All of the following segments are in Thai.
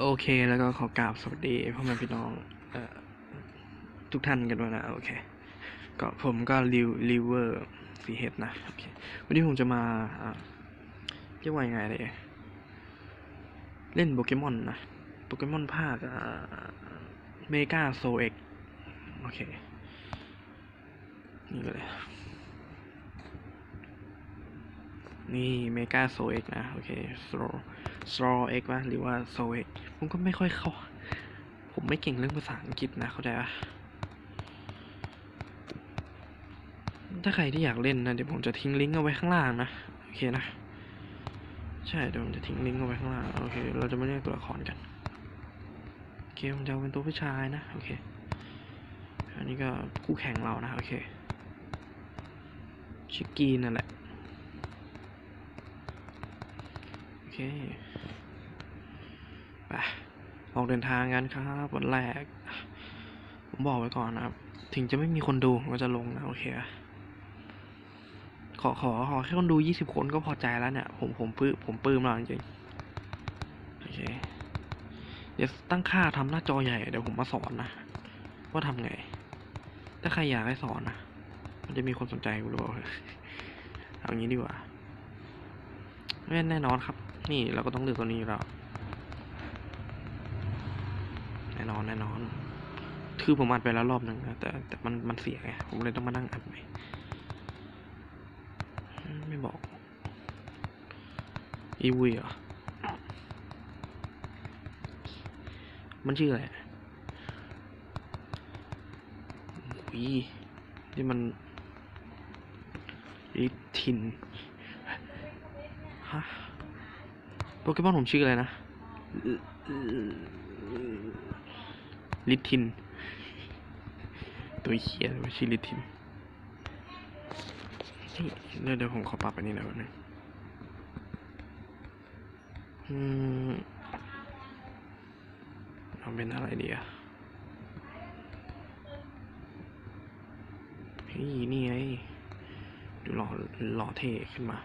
โอเคแล้วก็ขอกราบสวัสดีพ่อแม่พี่น้องเอ่อทุกท่านกันด้วยนะ โอเค ก็ผมก็ริวริเวอร์สีเฮดนะ โอเค วันนี้ผมจะมาอ่าเรียกว่ายังไงเลยเล่นโปเกมอนนะ โปเกมอนภาคเมกาโซเอ็กโอเค นี่ก็เลย นี่เมกาโซเอ็กนะ โอเคโซโซเอ็กวะหรือว่าโซเอ็กผมก็ไม่ค่อยเข้า ผมไม่เก่งเรื่องภาษาอังกฤษนะเข้าใจปะถ้าใครที่อยากเล่นนะ เดี๋ยวผมจะทิ้งลิงก์เอาไว้ข้างล่างนะ โอเคนะ ใช่เดี๋ยวผมจะทิ้งลิงก์เอาไว้ข้างล่าง โอเค เราจะมาเรียกตัวละครกันโอเคผมจะเอาเป็นตัวผู้ชายนะ โอเค อันนี้ก็คู่แข่งเรานะ โอเคชิกกี้นั่นแหละ โอ เคไปออกเดินทางกันครับวันแรก ผมบอกไว้ก่อนนะครับ ถึงจะไม่มีคนดูก็จะลงนะโอเคขอขอขอแค่คนดูยี่สิบคนก็พอใจแล้วเนี่ย ผมผมปื้มผมปลื้มแล้วจริงโอเคเดี๋ยวตั้งค่าทำหน้าจอใหญ่เดี๋ยวผมมาสอนนะว่าทำไง ถ้าใครอยากให้สอนนะมันจะมีคนสนใจกูหรือเปล่าเอางี้ดีกว่าแน่แน่นอนครับ นี่เราก็ต้องเลือกตัวนี้อยู่แล้วแน่นอนแน่นอน คือผมอัดไปแล้วรอบหนึ่งนะแต่แต่มันมันเสียไงผมเลยต้องมานั่งอัดใหม่ไม่บอก อีวีเหรอ มันชื่ออะไรวีนี่มันลิทิน ฮะ โปเกมอนผมชื่ออะไรนะลิทิน ตัวเขียนว่าชื่อลิทินเดี๋ยวเดี๋ยวผมขอปรับอันนี้หน่อยนึงอืมเอาเป็นอะไรดีอะเฮ้ยนี่ไงดูหล่อหล่อเท่ขึ้นมา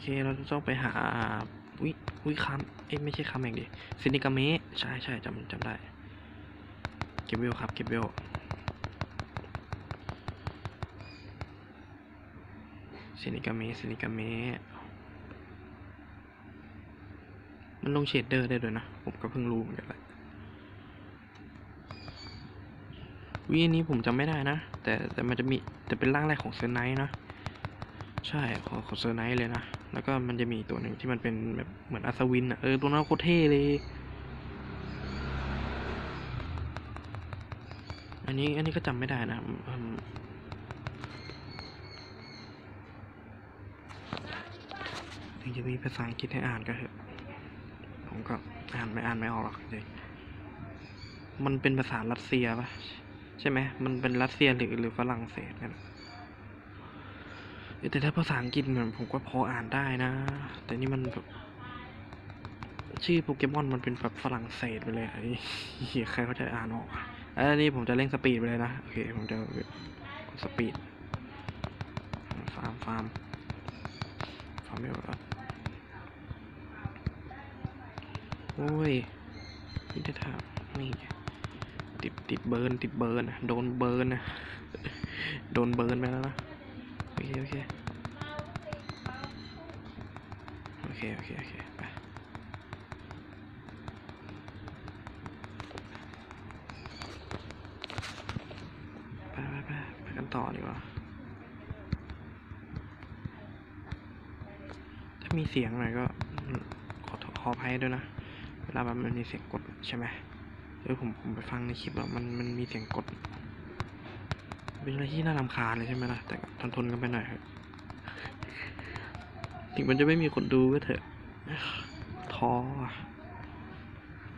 เค เราจะต้องไปหาวิวิคามเอ้ยไม่ใช่คามเองดิซินิกาเมะใช่ใช่จำจำได้ เก็บเวลครับ เก็บเวลซินิกาเมะซินิกาเมะมันลงเชดเดอร์ได้ด้วยนะ ผมก็เพิ่งรู้เหมือนกันแหละวิอันนี้ผมจำไม่ได้นะ แต่แต่มันจะมีแต่เป็นร่างแรกของเซอร์ไนท์นะ ใช่ของของเซอร์ไนท์เลยนะแล้วก็มันจะมีตัวหนึ่งที่มันเป็นแบบเหมือนอัศวินอะ เออ ตัวนั้นโคตรเท่เลย อันนี้อันนี้ก็จำไม่ได้นะอืมถึงจะมีภาษาอังกฤษให้อ่านก็เถอะ ผมก็อ่านไม่อ่านไม่ออกหรอกจริงมันเป็นภาษารัสเซียปะใช่ไหม มันเป็นรัสเซียหรือหรือฝรั่งเศสกันอะเอ้ย แต่ถ้าภาษาอังกฤษเหมือนผมก็พออ่านได้นะ แต่นี่มันแบบชื่อโปเกมอนมันเป็นแบบฝรั่งเศสไปเลยไอ้เหี้ยใครเขาจะอ่านออกอันนี้ผมจะเร่งสปีดไปเลยนะ โอเค ผมจะสปีด ฟาร์ม ฟาร์ม ฟาร์มไม่หวแล้วโอ้ยนี่จะทำนี่ติดติดเบิร์น ติดเบิร์นอะโดนเบิร์นนะ โดนเบิร์นไปแล้วนะ โอเค โอเค โอ เค โอเค โอเค ไป ไปไปไปไปกันต่อดีกว่า ถ้ามีเสียงหน่อยก็ ขอขออภัยด้วยนะ เวลามันมีเสียงกดใช่ไหมเออผมผมไปฟังในคลิปแล้วมันมันมีเสียงกด เป็นอะไรที่น่ารำคาญเลยใช่ไหมล่ะ แต่ทนทนกันไปหน่อยเถอะ ถึงมันจะไม่มีคนดูก็เถอะท้อ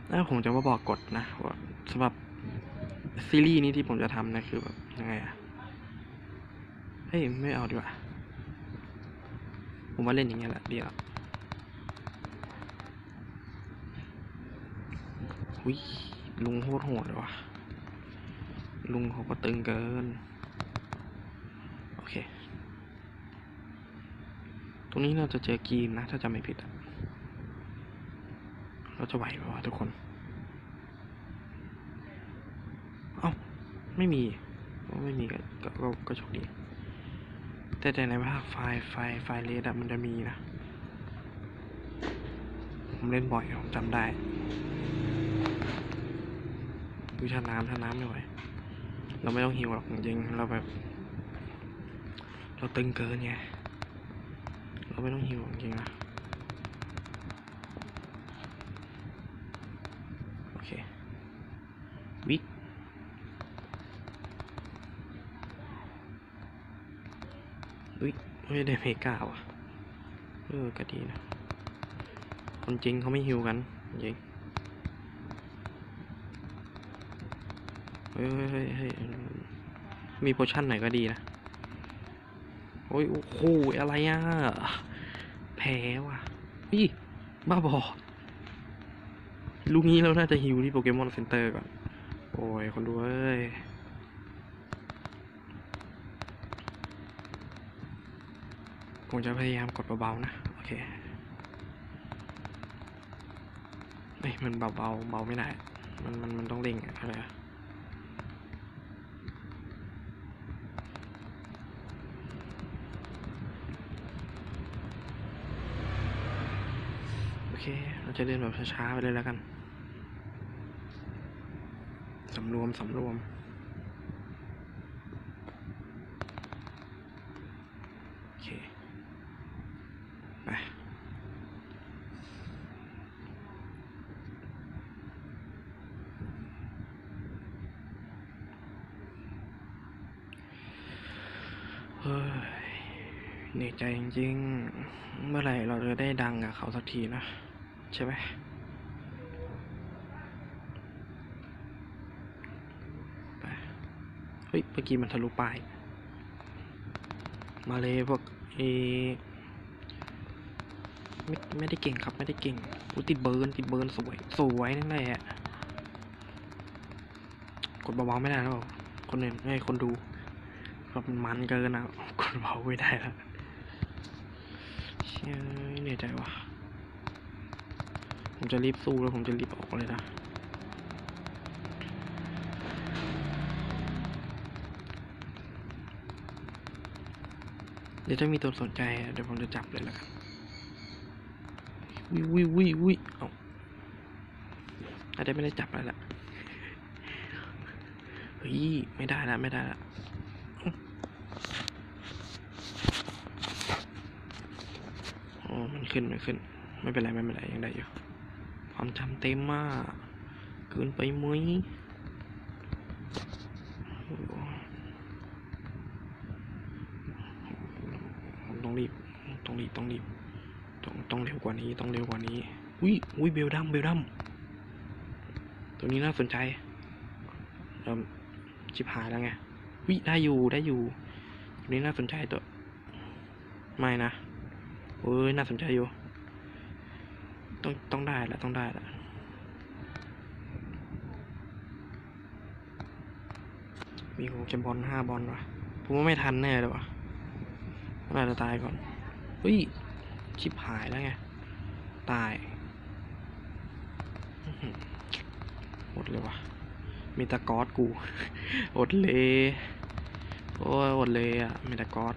แล้วผมจะมาบอกกฎนะว่าสำหรับซีรีส์นี้ที่ผมจะทำนะคือแบบยังไงอะเฮ้ยไม่เอาดีกว่า ผมว่าเล่นอย่างเงี้ยแหละดีแล้วหุยลุงโคตรโหดเลยวะลุงเขาก็ตึงเกิน โอเค ตรงนี้เราจะเจอกีนนะ ถ้าจำไม่ผิด เราจะไหวไหมวะทุกคน เอ้า ไม่มี ไม่มีก็ก็ก็โชคดี แต่แต่ในภาคไฟล์ไฟล์ไฟล์เลดอะมันจะมีนะ ผมเล่นบ่อย ผมจำได้วิชาน้ำถ้าน้ำไม่ไหว เราไม่ต้องหิวหรอกจริง เราแบบ เราตึงเกินไง เราไม่ต้องหิวจริงนะ โอเค วิกวิไม่ได้เมกาว่ะ เออ ก็ดีนะ คนจริงเขาไม่หิวกัน จริง เฮ้ยเฮ้ยเฮ้ยเฮ้ยมีโพชั่นไหนก็ดีนะโอ้ยโอ้โหอะไรอะ แพ้ว่ะอีบ้าบอลูกนี้เราน่าจะฮิวที่โปเกมอนเซ็นเตอร์ก่อน โอ้ย คนดูเอ้ยผมจะพยายามกดเบาๆนะ โอเคเอ้ยมันเบาเบาเบาไม่ได้ มันมันมันต้องเร่งอะอะไรอะโอ เค เราจะเดินแบบช้าๆไปเลยแล้วกัน สำรวม สำรวมโอเคไปเฮ้ยเหนื่อยใจจริงๆ เมื่อไหร่เราจะได้ดังกับเขาสักทีนะ ใช่ไหมไปเฮ้ยเมื่อกี้มันทะลุป้าย มาเลยพวกเอไม่ไม่ได้เก่งครับไม่ได้เก่งอุติดเบิร์นติดเบิร์นสวย สวยนั่นแหละกดเบาๆไม่ได้แล้วคนอื่นไม่คนดูแบบมันเกินอะกดเบาไม่ได้แล้วเชี่ยเหนื่อยใจว่ะ ผมจะรีบสู้แล้วผมจะรีบออกเลยนะ เดี๋ยวถ้ามีตัวสนใจ เดี๋ยวผมจะจับเลยละกันวิวิวิวิเอาอาจจะไม่ได้จับแล้วล่ะเฮ้ย ไม่ได้ละไม่ได้ละโอ้มันขึ้นมันขึ้น ไม่เป็นไร ไม่เป็นไร ยังได้อยู่ ความจำเต็มมากเกินไปมั้ยต้องรีบ ต้องรีบ ต้องรีบ ต้องต้องเร็วกว่านี้ ต้องเร็วกว่านี้ อุ้ยอุ้ยเบลดัมเบลดัมตัวนี้น่าสนใจเริ่มชิบหายแล้วไงวิได้อยู่ได้อยู่ ตัวนี้น่าสนใจตัว ไม่นะเอ้ยน่าสนใจอยู่ ต้องต้องได้ละต้องได้ละมีโปเกบอลห้าบอลวะผมว่าไม่ทันแน่เลยวะน่าจะตายก่อนเฮ้ยชิบหายแล้วไง ตายหมดเลยวะมีตะกอสกู อดเลย โอ้ยอดเลยอะมีตะกอส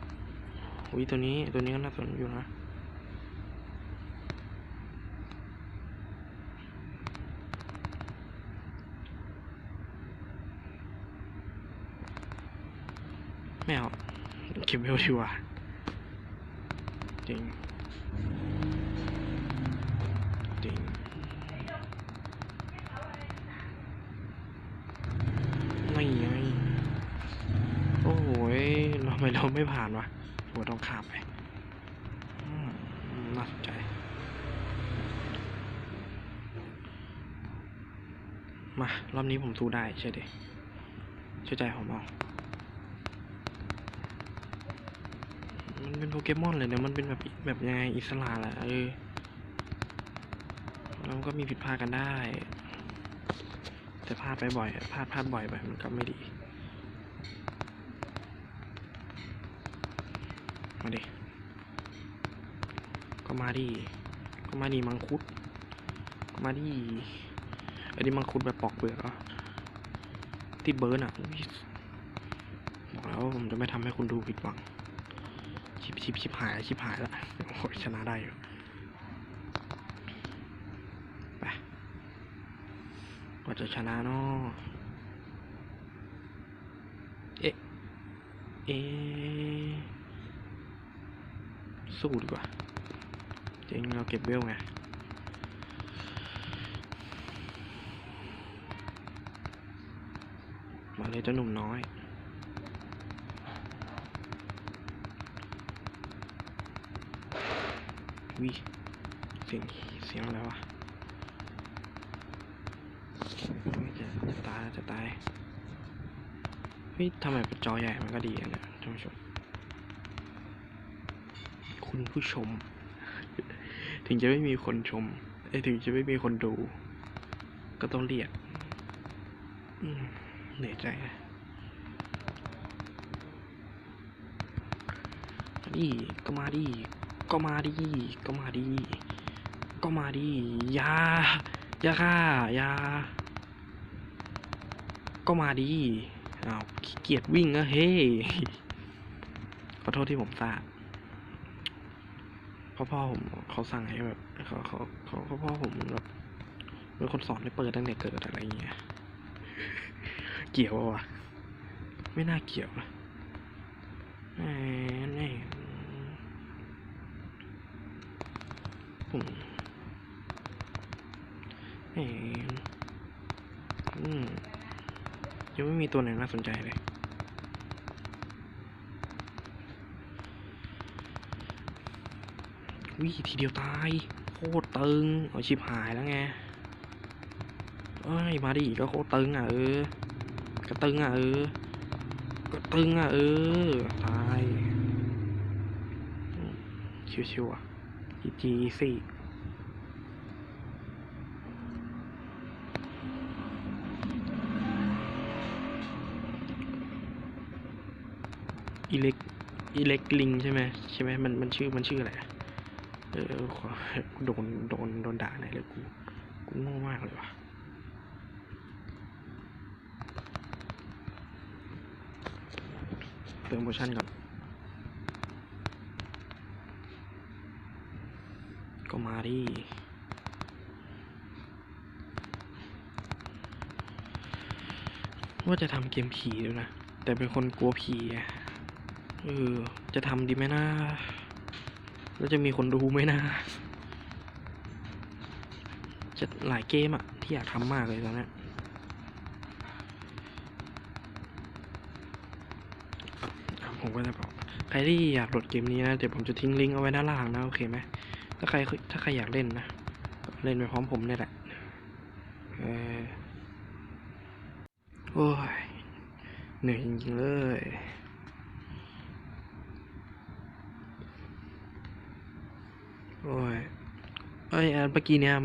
อุ้ยตัวนี้ตัวนี้ก็น่าสนอยู่นะ ไม่เอาเก็บเวลดีกว่าจริงจริงไม่ไงโอ้โหยเราไม่เราไม่ผ่านวะหัวต้องขาบไปน่าสนใจมารอบนี้ผมสู้ได้ใช่ดิเชื่อใจผมเอา มัน เป็นโปเกมอนเลยเนี่ยมันเป็นแบบแบบยังไงอิสระแหละเออเราก็มีผิดพลาดกันได้ แต่พลาดไปบ่อยพลาดพลาดบ่อยไปมันก็ไม่ดีมาดิก็มาดิก็มาดิมังคุดก็มาดิอันนี้มังคุดแบบปอกเปลือกเหรอที่เบิร์นอะบอกแล้วว่าผมจะไม่ทำให้คุณดูผิดหวัง ชิบชิบชิบหายชิบหายละโอ้ยชนะได้อยู่ไปว่าจะชนะเนาะเอ๊ะเอ๊ะสู้ดีกว่าจริงเราเก็บเวลไงมาเลยเจ้าหนุ่มน้อย วิเสียงเสียงอะไรวะจะจะตายจะตายเฮ้ยทำไมเป็นจอใหญ่มันก็ดีอะเนี่ยท่านผู้ชม คุณผู้ชม ถึงจะไม่มีคนชมเอ้ถึงจะไม่มีคนดู ก็ต้องเรียกเหนื่อยใจนะนี่ก็มาดิ ก็มาดิก็มาดิก็มาดิอยายาค่ะยา ก็มาดิอ้าวขี้เกียจวิ่งอะเฮ้ขอโทษที่ผมซาพ่อพ่อผมเขาสั่งให้แบบเขาเขาเขาพ่อผมแบบเป็นคนสอนให้เปิดตั้งแต่เกิดอะไรเงี้ย เกี่ยววะไม่น่าเกี่ยวนะแหม ผมยังไม่มีตัวไหนน่าสนใจเลยวิทีเดียวตาย โคตรตึง เอาชิบหายแล้วไงเอ้ย มาดิก็โคตรตึงอะเออ ก็ตึงอะเออ ก็ตึงอะเออ ตาย ชิวๆอะ จีจีสี่อิเล็กอิเล็กลิงใช่ไหมใช่ไหมมันมันชื่อมันชื่ออะไรเออขอโดนโดนโดนด่าไหนเลยกูกูโง่มากเลยว่ะเติมโพชั่นก่อน ก็มาดิว่าจะทำเกมผีด้วยนะ แต่เป็นคนกลัวผีอะเออ จะทำดีไหมนะแล้วจะมีคนดูไหมนะ จะหลายเกมอะที่อยากทำมากเลยตอนนี้ผมก็จะบอกใครที่อยากโหลดเกมนี้นะ เดี๋ยวผมจะทิ้งลิงก์เอาไว้ด้านล่างนะ โอเคไหม ถ้าใครถ้าใครอยากเล่นนะ เล่นไปพร้อมผมนี่แหละเออโอ้ย เหนื่อยจริงๆเลยโอ้ยเอ้ยอันเมื่อกี้เนี่ย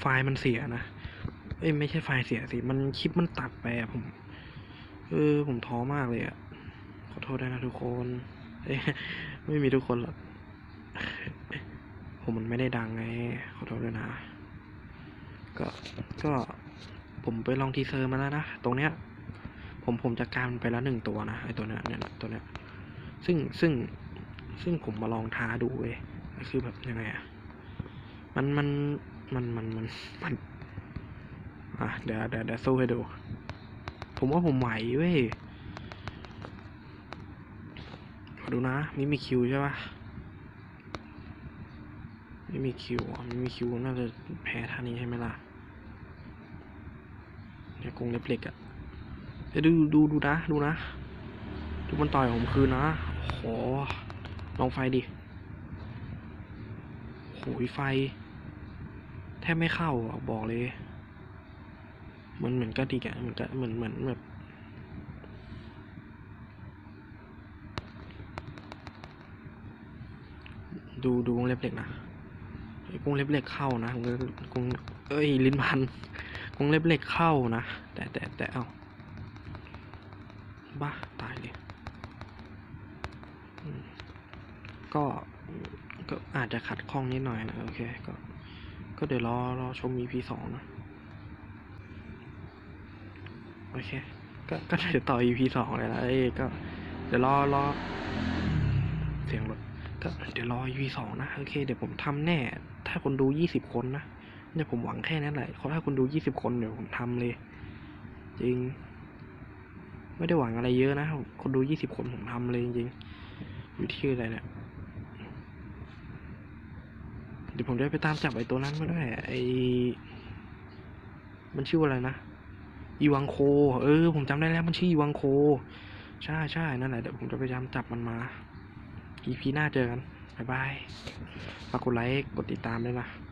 ไฟล์มันเสียนะเอ้ยไม่ใช่ไฟล์เสียสิ มันคลิปมันตัดไปอะผม เออผมท้อมากเลยอะขอโทษด้วยนะทุกคน ไม่มีทุกคนหรอก ผมมันไม่ได้ดังไง ขอโทษด้วยนะ ก็ ก็ผมไปลองทีเซอร์มาแล้วนะ ตรงเนี้ย ผมผมจัดการมันไปแล้วหนึ่งตัวนะไอตัวเนี้ยเนี่ยตัวเนี้ย ซึ่งซึ่งซึ่งผมมาลองท้าดูเว้ยคือแบบยังไงอะมันมันมันมันมันมันอะเดี๋ยวเดี๋ยวเดี๋ยวสู้ให้ดู ผมว่าผมไหวเว้ยขอดูนะมิมีคิวใช่ปะ ไม่มีคิวอะไม่มีคิวน่าจะแพ้ท่านี้ใช่ไหมล่ะเนี่ยกรงเล็บเหล็กอะเดี๋ยวดูดูดูนะ ดูนะ ดูมันต่อยผมคืนนะโอ้โหลองไฟดิโหยไฟ แทบไม่เข้าอะบอกเลย มันเหมือนกระดิกอะเหมือนกะเหมือนเหมือนแบบดูดูวงเล็บเล็กนะ กรงเล็บเหล็กเข้านะกรงเล็บกรงเอ้ยลิ้นพันกรงเล็บเหล็กเข้านะ แต่แต่แต่เอาบ้าตายเลยก็ก็อาจจะขัดข้องนิดหน่อยนะ โอเค ก็ ก็เดี๋ยวรอรอชม EP สองนะ โอเค ก็ก็เดี๋ยวต่อ EP สองเลยนะเอ้ก็ เดี๋ยวรอรอเสียงรถก็เดี๋ยวรอ EP สองนะ โอเค เดี๋ยวผมทำแน่ ถ้าคนดูยี่สิบคนนะเนี่ยผมหวังแค่นั้นแหละเพราะถ้าคนดูยี่สิบคนเดี๋ยวผมทำเลย จริง ไม่ได้หวังอะไรเยอะนะ คนดูยี่สิบคนผมทำเลยจริงอยู่ที่อะไรเนี่ยเดี๋ยวผมจะไปตามจับไอ้ตัวนั้นมาด้วยไอ้มันชื่ออะไรนะอีวังโค เออ ผมจำได้แล้วมันชื่ออีวังโค ใช่ใช่นั่นแหละเดี๋ยวผมจะพยายามจับมันมา EP หน้าเจอกัน บ๊ายบายฝากกดไลค์ กดติดตามด้วยนะ